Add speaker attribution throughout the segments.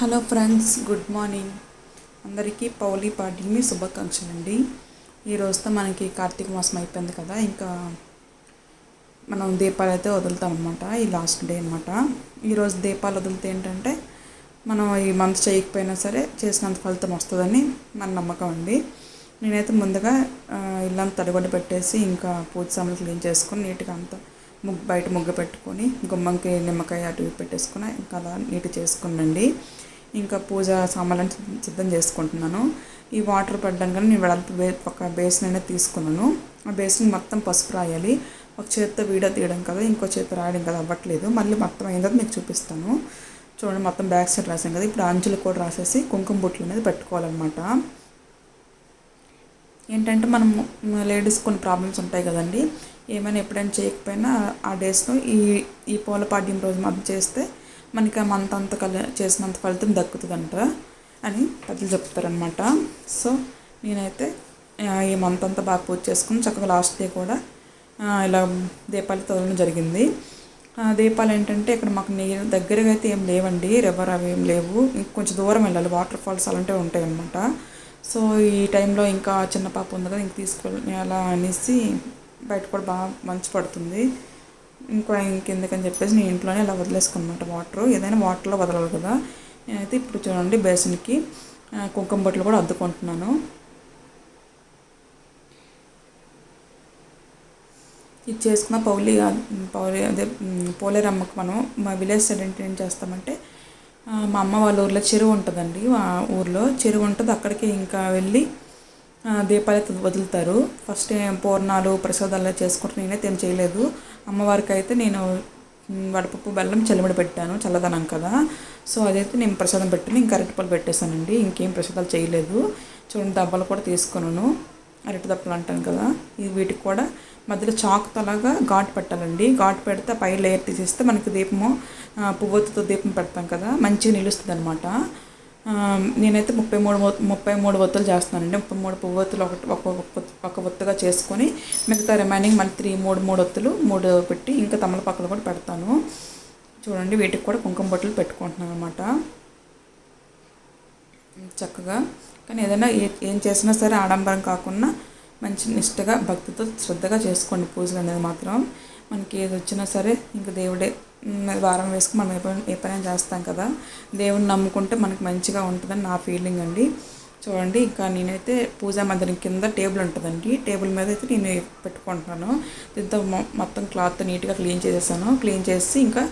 Speaker 1: Hello friends good morning. అందరికీ పౌలి పాడ్యమి శుభాకాంక్షలు అండి ఈ రోజుతో మనకి కార్తీక మాసం అయిపోయింది కదా ఇంకా మనం దీపాలు అయితే వదులుతాం అనమాట ఈ లాస్ట్ డే అనమాట ఈరోజు దీపాలు వదిలితే ఏంటంటే మనం ఈ మంత్ చేయకపోయినా సరే చేసినంత ఫలితం వస్తుందని మన నమ్మకం అండి. నేనైతే ముందుగా ఆ, ఇల్లంతా పెట్టేసి ఇంకా పూజ సామాన్లు క్లీన్ చేసుకొని నీట్గా అంతా ముగ్గు బయట ముగ్గు పెట్టుకొని గుమ్మంకి నిమ్మకాయ అటు పెట్టేసుకుని ఇంకా అలా నీట్ చేసుకునండి ఇంకా పూజ సామాన్లను సిద్ధం చేసుకుంటున్నాను. ఈ వాటర్ పడ్డం కానీ నేను వెడల్పు బే ఒక బేసిన్ అనేది తీసుకున్నాను. ఆ బేసిన్ మొత్తం పసుపు రాయాలి. ఒక చేత్తో వీడియో తీయడం కదా ఇంకో చేత్తో రాయడం కదా అవ్వట్లేదు. మళ్ళీ మొత్తం అయిన తర్వాత మీకు చూపిస్తాను. చూడండి మొత్తం బ్యాక్ సైడ్ రాసాం కదా. ఇప్పుడు అంచులు కూడా రాసేసి కుంకుమ బుట్లు అనేది పెట్టుకోవాలన్నమాట. ఏంటంటే మనం లేడీస్ కొన్ని ప్రాబ్లమ్స్ ఉంటాయి కదండి. ఏమైనా ఎప్పుడైనా చేయకపోయినా ఆ డేస్లో ఈ ఈ పూల పాడ్యం రోజు మాత్రం చేస్తే మనకి ఆ మంత్ అంత కల చేసినంత ఫలితం దక్కుతుందంట అని పెద్దలు చెప్తారనమాట సో నేనైతే ఈ మంత్ అంతా బాగా పూజ చేసుకుని చక్కగా లాస్ట్ డే కూడా ఇలా దీపాలు తోలడం జరిగింది. దీపాలు ఏంటంటే ఇక్కడ మాకు నీరు దగ్గరగా అయితే ఏం లేవండి రివర్ అవి ఏం లేవు. కొంచెం దూరం వెళ్ళాలి వాటర్ ఫాల్స్ అలాంటివి ఉంటాయి సో ఈ టైంలో ఇంకా చిన్న పాప ఉంది కదా ఇంక తీసుకెళ్ళి అలా అనేసి బయట కూడా బాగా మంచు పడుతుంది. ఇంకా ఇంకెందుకని చెప్పేసి నేను ఇంట్లోనే ఇలా వదిలేసుకున్నమాట వాటర్. ఏదైనా వాటర్లో వదలాలి కదా. నేనైతే ఇప్పుడు చూడండి బేసిన్కి కుంకుమ బొట్లు కూడా అద్దుకుంటున్నాను. ఇది చేసుకున్న పౌలి పౌలి అదే పోలేరమ్మకు మనం మా విలేజ్ సైడ్ ఏంటి ఏం చేస్తామంటే మా అమ్మ వాళ్ళ ఊర్లో చెరువు ఉంటుందండి ఆ ఊర్లో. చెరువు ఉంటుంది అక్కడికి ఇంకా వెళ్ళి దీపాలు వదులుతారు. ఫస్ట్ పూర్ణాలు ప్రసాదాలు చేసుకుంటారు నేనైతే ఏం చేయలేదు. అమ్మవారికి అయితే నేను వడపప్పు బెల్లం చలిమిడి పెట్టాను చల్లదనం కదా. సో అదైతే నేను ప్రసాదం పెట్టాను ఇంకా అరటిపళ్ళు పెట్టేశానండి ఇంకేం ప్రసాదాలు చేయలేదు. చూడండి దెబ్బలు కూడా తీసుకున్నాను అరటి దప్పలు అంటాను కదా ఇది వీటికి కూడా. మధ్యలో చాకుతో అలాగా ఘాటు పెట్టాలండి ఘాటు పెడితే పై లేయర్ తీసేస్తే మనకి దీపము పువ్వొత్తుతో దీపం పెడతాం కదా మంచిగా నిలుస్తుంది అనమాట నేనైతే ముప్పై మూడు ముప్పై మూడు ఒత్తులు చేస్తున్నానండి. ముప్పై మూడు పువ్వొత్తులు ఒకటి ఒక ఒక- ఒత్తుగా చేసుకొని మిగతా రిమైనింగ్ మళ్ళీ త్రీ మూడు మూడు ఒత్తులు మూడు పెట్టి ఇంకా తమలపాకులు కూడా పెడతాను. చూడండి వీటికి కూడా కుంకుమ బొట్టలు పెట్టుకుంటున్నాను అనమాట చక్కగా. కానీ ఏదైనా ఏ- ఏం చేసినా సరే ఆడంబరం కాకుండా మంచి నిష్టగా భక్తితో శ్రద్ధగా చేసుకోండి పూజలు అనేది మాత్రం. మనకి ఏది వచ్చినా సరే ఇంకా దేవుడే వారం వేసుకుని మనం ఏ పని ఏ చేస్తాం కదా. దేవుని నమ్ముకుంటే మనకి మంచిగా ఉంటుందని నా ఫీలింగ్ అండి. చూడండి ఇంకా నేనైతే పూజా మందిరం కింద టేబుల్ ఉంటుందండి. టేబుల్ మీద అయితే నేను పెట్టుకుంటున్నాను. దీంతో మొత్తం క్లాత్ నీట్గా క్లీన్ చేసేసాను. క్లీన్ చేసి ఇంకా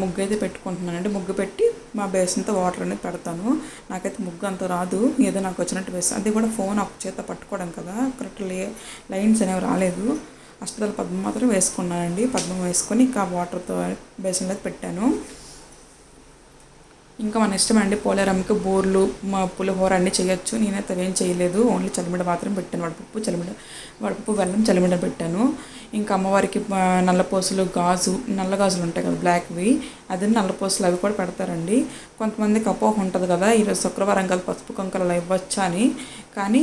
Speaker 1: ముగ్గు అయితే పెట్టుకుంటున్నానండి. ముగ్గు పెట్టి మా బేసన్తో వాటర్ అనేది పెడతాను. నాకైతే ముగ్గు అంత రాదు. ఏదో నాకు వచ్చినట్టు వేస్తాను అది కూడా ఫోన్ ఒక చేత పట్టుకోవడం కదా. కరెక్ట్ లే లైన్స్ అనేవి రాలేదు. అష్టదళ పద్మం మాత్రం వేసుకున్నానండి. పద్మం వేసుకొని ఇంకా వాటర్తో బేసన్లో పెట్టాను. ఇంకా మన ఇష్టం అండి పోలేరమ్మకి బోర్లు మా పులిహోర అన్నీ చేయొచ్చు. నేనైతే అవేం చేయలేదు. ఓన్లీ చలిమిడ మాత్రం పెట్టాను. వడపప్పు చలిమిడ వడపప్పు బెల్లం చలిమిడ పెట్టాను. ఇంకా అమ్మవారికి నల్లపోసులు నల్లపూసలు గాజు నల్ల గాజులు ఉంటాయి కదా బ్లాక్వి. అదే నల్లపూసలు అవి కూడా పెడతారండి. కొంతమందికి అపోహ ఉంటుంది కదా ఈరోజు శుక్రవారం కదా పసుపు కంకలు అలా ఇవ్వచ్చా అని. కానీ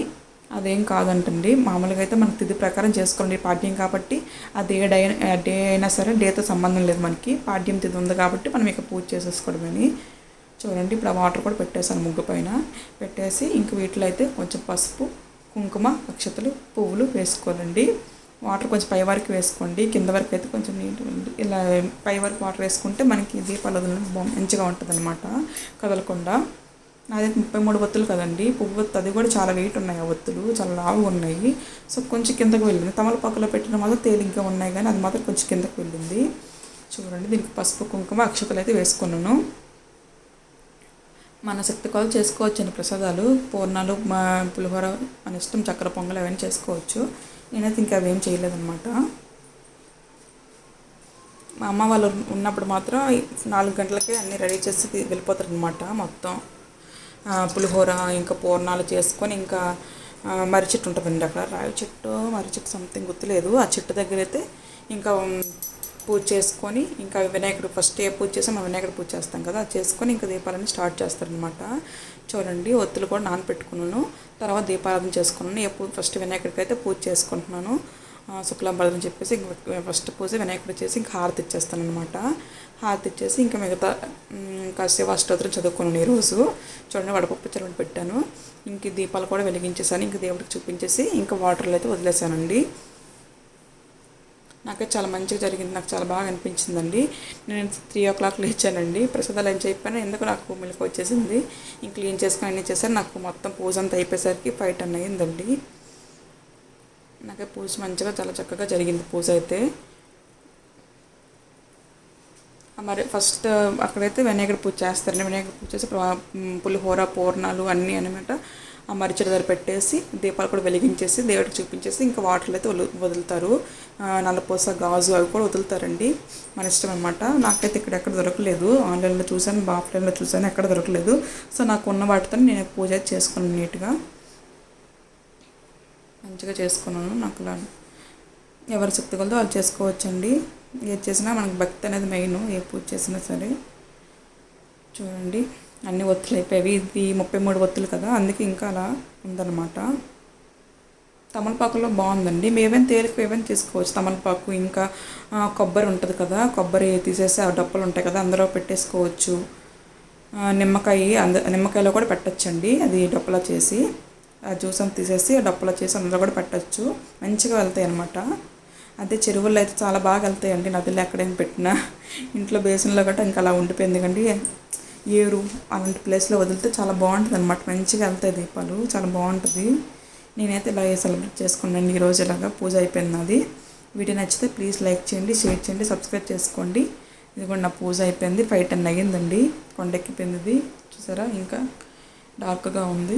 Speaker 1: అదేం కాదంటండి. మామూలుగా అయితే మనకు తిథి ప్రకారం చేసుకోండి పాడ్యం కాబట్టి. అది ఏ డే డే అయినా సరే డేతో సంబంధం లేదు మనకి. పాడ్యం తిథి ఉంది కాబట్టి మనం ఇక పూజ చేసేసుకోవడమని. చూడండి ఇప్పుడు ఆ వాటర్ కూడా పెట్టేసాను ముగ్గు పైన. పెట్టేసి ఇంక వీటిలో అయితే కొంచెం పసుపు కుంకుమ అక్షతలు పువ్వులు వేసుకోవాలండి. వాటర్ కొంచెం పై వరకు వేసుకోండి. కింద వరకు అయితే కొంచెం నీట్ ఇలా పై వరకు వాటర్ వేసుకుంటే మనకి దీపాలు మంచిగా ఉంటుంది అనమాట కదలకుండా. నాదైతే ముప్పై మూడు ఒత్తులు కదండి. పువ్వు ఒత్తు అది కూడా చాలా వెయిట్ ఉన్నాయి ఆ ఒత్తులు. చాలా లావుగా ఉన్నాయి. సో కొంచెం కిందకు వెళ్ళింది. తమలపాకులో పెట్టిన మాత్రం తేలిగ్గా ఉన్నాయి కానీ అది మాత్రం కొంచెం కిందకు వెళ్ళింది. చూడండి దీనికి పసుపు కుంకుమ అక్షతలు అయితే వేసుకున్నాను. మన శక్తి కొలు చేసుకోవచ్చు ప్రసాదాలు. పూర్ణాలు మా పులిహోర మన ఇష్టం చక్కెర పొంగలు అవన్నీ చేసుకోవచ్చు. నేనైతే ఇంకా అవేం చేయలేదన్నమాట. మా అమ్మ వాళ్ళు ఉన్నప్పుడు మాత్రం నాలుగు గంటలకే అన్నీ రెడీ చేసి వెళ్ళిపోతారు వెళ్ళిపోతారనమాట మొత్తం. పులిహోర ఇంకా పూర్ణాలు చేసుకొని ఇంకా మర్రి చెట్టు ఉంటుందండి అక్కడ. రావి చెట్టు మర్రి చెట్టు సంథింగ్ గుర్తులేదు. ఆ చెట్టు దగ్గర అయితే ఇంకా పూజ చేసుకొని ఇంకా వినాయకుడు ఫస్ట్ ఏ పూజ చేసాం ఆ వినాయకుడు పూజ చేస్తాం కదా. అది చేసుకొని ఇంకా దీపాలని స్టార్ట్ చేస్తారనమాట చూడండి ఒత్తులు కూడా నానపెట్టుకున్నాను. తర్వాత దీపారాధన చేసుకున్నాను. ఏ పూజ ఫస్ట్ వినాయకుడికి అయితే పూజ చేసుకుంటున్నాను. శుక్లాంబరదని చెప్పేసి ఫస్ట్ పూజ వినాయకుడు చేసి ఇంకా హారతి ఇచ్చేస్తాను అనమాట హారతి ఇచ్చేసి ఇంకా మిగతా కాసేపు అష్టోత్తరం చదువుకున్నాను ఈరోజు. చూడండి వడపప్పు చల్లని పెట్టాను. ఇంక దీపాలు కూడా వెలిగించేసాను ఇంక దేవుడికి చూపించేసి ఇంకా వాటర్లో అయితే వదిలేసానండి నాకైతే చాలా మంచిగా జరిగింది. నాకు చాలా బాగా అనిపించిందండి. నేను త్రీ ఓ క్లాక్ లేచానండి. ప్రసాదాలు ఏం చెప్పాను ఎందుకు నాకు మిల్క్ వచ్చేసింది. ఇంక క్లీన్ చేసుకొని అన్నీ చేశాను. నాకు మొత్తం పూజ అంతా అయిపోయేసరికి ఫైవ్ టెన్ అయ్యిందండి. నాకే పూజ మంచిగా చాలా చక్కగా జరిగింది పూజ అయితే. మరి ఫస్ట్ అక్కడైతే వినాయకుడు పూజ చేస్తారండి. వినాయకుడు పూజ చేసి పులిహోర పూర్ణాలు అన్నీ అనమాట ఆ మరిచెడు దగ్గర పెట్టేసి దీపాలు కూడా వెలిగించేసి దేవుడికి చూపించేసి ఇంకా వాటర్లు అయితే వదులు వదులుతారు. నల్లపూస గాజు అవి కూడా వదులుతారండి. మన ఇష్టం అనమాట నాకైతే ఇక్కడ ఎక్కడ దొరకలేదు. ఆన్లైన్లో చూసాను ఆఫ్లైన్లో చూసాను ఎక్కడ దొరకలేదు. సో నాకు ఉన్న వాటితో నేను పూజ అయితే చేసుకున్నాను నీట్గా మంచిగా చేసుకున్నాను. నాకు ఇలా ఎవరి శక్తి కొలదో వాళ్ళు చేసుకోవచ్చండి. ఏది చేసినా మనకు భక్తి అనేది మెయిన్ ఏ పూజ చేసినా సరే. చూడండి అన్ని ఒత్తులు అయిపోయాయి. ఇది ముప్పై మూడు ఒత్తులు కదా అందుకే ఇంకా అలా ఉందన్నమాట. తమలపాకులో బాగుందండి. మేమేం తేలిక ఏమైనా తీసుకోవచ్చు? తమలపాకు ఇంకా కొబ్బరి ఉంటుంది కదా కొబ్బరి తీసేసి ఆ డప్పలు ఉంటాయి కదా అందులో పెట్టేసుకోవచ్చు. నిమ్మకాయ అంద నిమ్మకాయలో కూడా పెట్టచ్చండి అది డప్పలా చేసి. ఆ జ్యూస్ అంతా తీసేసి డప్పులో చేసి అందులో కూడా పెట్టచ్చు. మంచిగా వెళ్తాయి అనమాట అదే చెరువుల్లో అయితే చాలా బాగా వెళ్తాయండి. నదిలో ఎక్కడైనా పెట్టినా. ఇంట్లో బేసిన్లో గట్రా ఇంకా అలా ఉండిపోయింది. కండి ఏరు అలాంటి ప్లేస్లో వదిలితే చాలా బాగుంటుంది అనమాట మంచిగా వెళ్తాయి దీపాలు. చాలా బాగుంటుంది. నేనైతే ఇలా సెలబ్రేట్ చేసుకున్నాను. ఈరోజు ఇలాగా పూజ అయిపోయింది అది వీడియో నచ్చితే ప్లీజ్ లైక్ చేయండి షేర్ చేయండి సబ్స్క్రైబ్ చేసుకోండి. ఇది కూడా నా పూజ అయిపోయింది. ఫైవ్ టెన్ అయ్యిందండి. కొండెక్కిపోయింది చూసారా? ఇంకా డార్క్గా ఉంది.